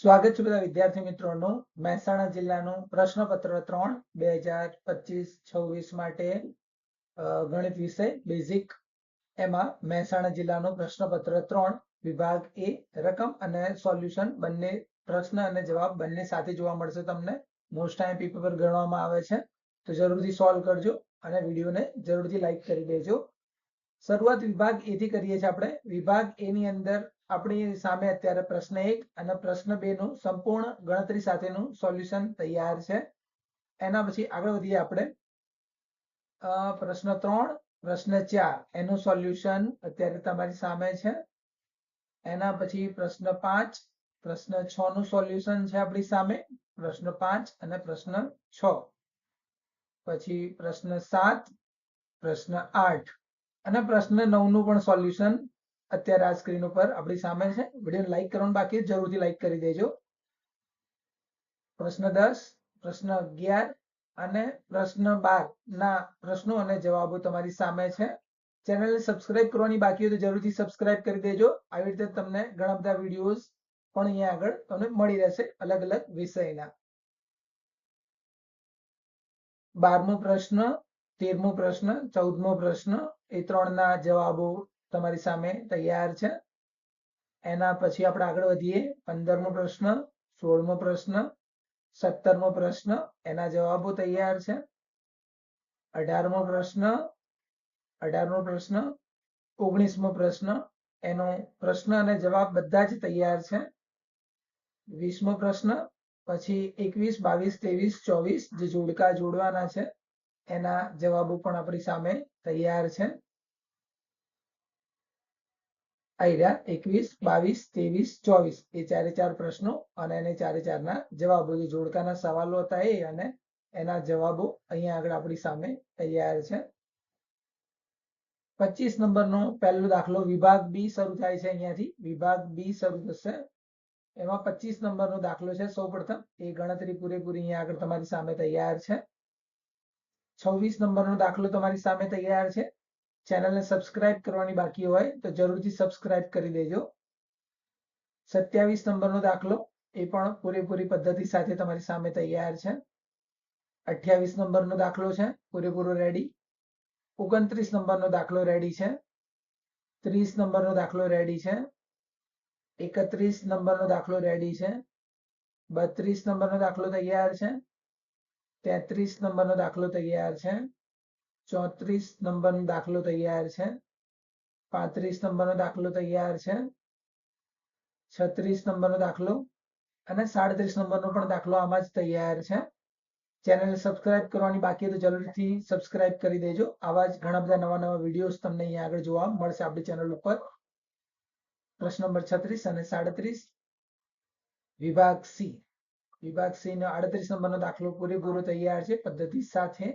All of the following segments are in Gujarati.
સ્વાગત છે બધા વિદ્યાર્થી મિત્રોનું. મહેસાણા જિલ્લાનું પ્રશ્નપત્ર ત્રણ બે હજાર પચીસ છવ્વીસ માટે ગણિત વિષય બેઝિક એમાં મહેસાણા જિલ્લાનું પ્રશ્નપત્ર ત્રણ, વિભાગ એ, રકમ અને સોલ્યુશન બંને, પ્રશ્ન અને જવાબ બંને સાથે જોવા મળશે તમને. મોસ્ટ ટાઈમ પેપર ગણવામાં આવે છે. તો જરૂરથી સોલ્વ કરજો અને વિડીયોને જરૂરથી લાઈક કરી દેજો. શરૂઆત વિભાગ એ થી કરીએ છીએ આપણે. વિભાગ એ ની અંદર આપણી સામે અત્યારે પ્રશ્ન એક અને પ્રશ્ન બે નું સંપૂર્ણ ગણતરી સાથેનું સોલ્યુશન તૈયાર છે. એના પછી આગળ વધીએ આપણે. પ્રશ્ન ત્રણ, પ્રશ્ન ચાર એનું સોલ્યુશન અત્યારે તમારી સામે છે. એના પછી પ્રશ્ન પાંચ, પ્રશ્ન છ નું સોલ્યુશન છે આપણી સામે. પ્રશ્ન પાંચ અને પ્રશ્ન છ. પછી પ્રશ્ન સાત, પ્રશ્ન આઠ. અને પ્રશ્ન નવનું પણ સોલ્યુશન અત્યારે આ સ્ક્રીન ઉપર આપણી સામે છે. વીડિયો લાઈક કરવાનું બાકી, જરૂરથી લાઈક કરી દેજો. પ્રશ્ન દસ, પ્રશ્ન અગિયાર અને પ્રશ્ન બાર ના પ્રશ્નો અને જવાબો તમારી સામે છે. ચેનલને સબસ્ક્રાઇબ કરવાની બાકી હોય તો જરૂરથી સબસ્ક્રાઇબ કરી દેજો. આવી રીતે તમને ઘણા બધા વિડીયોઝ પણ અહીંયા આગળ તમને મળી રહેશે અલગ અલગ વિષયના. બારમો પ્રશ્ન તેરમો પ્રશ્ન, ચૌદમો પ્રશ્ન, એ ત્રણના જવાબો તમારી સામે તૈયાર છે. એના પછી આપણે આગળ વધીએ. પંદરમો પ્રશ્ન, સોળમો પ્રશ્ન, સત્તરમો પ્રશ્ન, એના જવાબો તૈયાર છે. અઢારમો પ્રશ્ન અઢારમો પ્રશ્ન, ઓગણીસમો પ્રશ્ન, એનો પ્રશ્ન અને જવાબ બધા જ તૈયાર છે. વીસમો પ્રશ્ન, પછી એકવીસ, બાવીસ, ત્રેવીસ, ચોવીસ, જે જોડકા જોડવાના છે. એના જવાબો પણ આપણી સામે તૈયાર છે. આઈડિયા એકવીસ, બાવીસ, ત્રેવીસ, ચોવીસ. એ ચારે ચાર પ્રશ્નો અને એને ચારે ચારના જવાબો. જે જોડકાના સવાલો હતા એ અને એના જવાબો અહીંયા આગળ આપણી સામે તૈયાર છે. પચીસ નંબરનો પહેલો દાખલો વિભાગ બી શરૂ થાય છે અહીંયાથી. વિભાગ બી શરૂ થશે. એમાં પચીસ નંબરનો દાખલો છે. સૌ પ્રથમ એ ગણતરી પૂરેપૂરી અહીંયા આગળ તમારી સામે તૈયાર છે. છવ્વીસ નંબરનો દાખલો તમારી સામે તૈયાર છે. ચેનલને સબસ્ક્રાઇબ કરવાની બાકી હોય તો જરૂરથી સબસ્ક્રાઇબ કરી દેજો. સત્યાવીસ નંબરનો દાખલો એ પણ પૂરેપૂરી પદ્ધતિ સાથે તમારી સામે તૈયાર છે. અઠ્યાવીસ નંબરનો દાખલો છે, પૂરેપૂરો રેડી ઓગણત્રીસ નંબરનો દાખલો રેડી છે. ત્રીસ નંબરનો દાખલો રેડી છે. એકત્રીસ નંબરનો દાખલો રેડી છે. બત્રીસ નંબરનો દાખલો તૈયાર છે. તેત્રીસ નંબરનો દાખલો તૈયાર છે. ચોત્રીસ નંબરનો દાખલો તૈયાર છે. પાંત્રીસ નંબરનો દાખલો તૈયાર છે. છત્રીસ નંબરનો દાખલો અને સાડત્રીસ નંબરનો પણ દાખલો આમાં જ તૈયાર છે. ચેનલ સબસ્ક્રાઇબ કરવાની બાકી તો જરૂરથી સબસ્ક્રાઇબ કરી દેજો. આવા જ ઘણા બધા નવા નવા વિડીયોઝ તમને અહીંયા આગળ જોવા મળશે આપણી ચેનલ ઉપર. પ્રશ્ન નંબર છત્રીસ અને સાડત્રીસ વિભાગ સી. વિભાગ સી નો આડત્રીસ નંબરનો દાખલો પૂરેપૂરો તૈયાર છે, પદ્ધતિ સાથે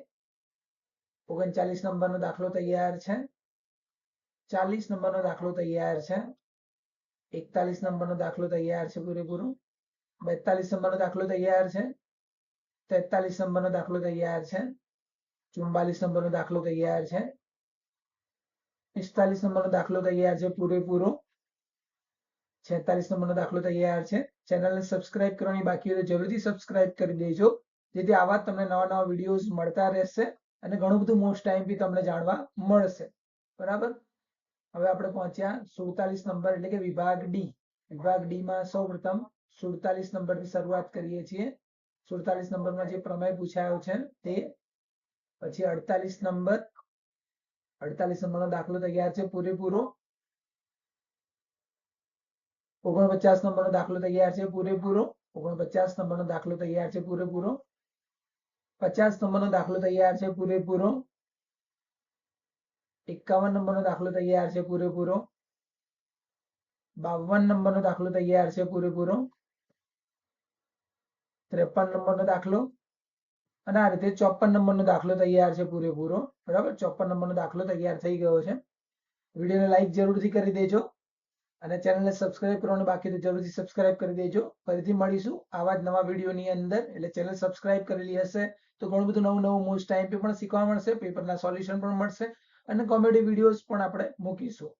ઓગણચાલીસ નંબરનો દાખલો તૈયાર છે. ચાલીસ નંબરનો દાખલો તૈયાર છે. એકતાલીસ નંબરનો દાખલો તૈયાર છે પૂરેપૂરો. બેતાલીસ નંબરનો દાખલો તૈયાર છે. તેતાલીસ નંબરનો દાખલો તૈયાર છે. ચુમ્બાલીસ નંબરનો દાખલો તૈયાર છે. પિસ્તાલીસ નંબરનો દાખલો તૈયાર છે પૂરેપૂરો. છેતાલીસ નંબરનો દાખલો તૈયાર છે. ચેનલને સબસ્ક્રાઇબ કરવાની બાકી હોય તો જરૂરથી સબસ્ક્રાઇબ કરી દેજો. જેથી આવા તમને નવા નવા વિડીયોઝ મળતા રહેશે અને ઘણું બધું મોસ્ટ ટાઈમ બી તમને જાણવા મળશે. બરાબર? હવે આપણે પહોંચ્યા સુડતાલીસ નંબર એટલે કે વિભાગ ડી વિભાગ ડી માં સૌ પ્રથમ સુડતાલીસ નંબરની શરૂઆત કરીએ છીએ. સુડતાલીસ નંબરમાં જે પ્રમેય પૂછાયો છે તે પછી અડતાલીસ નંબર. અડતાલીસ નંબરનો દાખલો તૈયાર છે પૂરેપૂરો. ઓગણપચાસ નંબરનો દાખલો તૈયાર છે, પૂરેપૂરો. ઓગણપચાસ નંબરનો દાખલો તૈયાર છે, પૂરેપૂરો. પચાસ નંબરનો દાખલો તૈયાર છે, પૂરેપૂરો. એકાવન નંબરનો દાખલો તૈયાર છે, પૂરેપૂરો. બાવન નંબરનો દાખલો તૈયાર છે, પૂરેપૂરો. ત્રેપન નંબરનો દાખલો. અને આ રીતે ચોપન નંબરનો દાખલો તૈયાર છે, પૂરેપૂરો. બરાબર? ચોપન નંબરનો દાખલો તૈયાર થઈ ગયો છે. વિડીયોને લાઈક જરૂરથી કરી દેજો. અને ચેનલને સબસ્ક્રાઇબ કરવાનું બાકી તો જરૂરથી સબસ્ક્રાઇબ કરી દેજો. ફરીથી મળીશું આવા જ નવા વિડીયોની અંદર. એટલે ચેનલ સબસ્ક્રાઇબ કરેલી હશે તો ઘણું બધું નવું નવું મોસ્ટ ટાઈમ પણ શીખવા મળશે પેપરના સોલ્યુશન પણ મળશે અને કોમેડી વિડીયોઝ પણ આપણે મૂકીશું.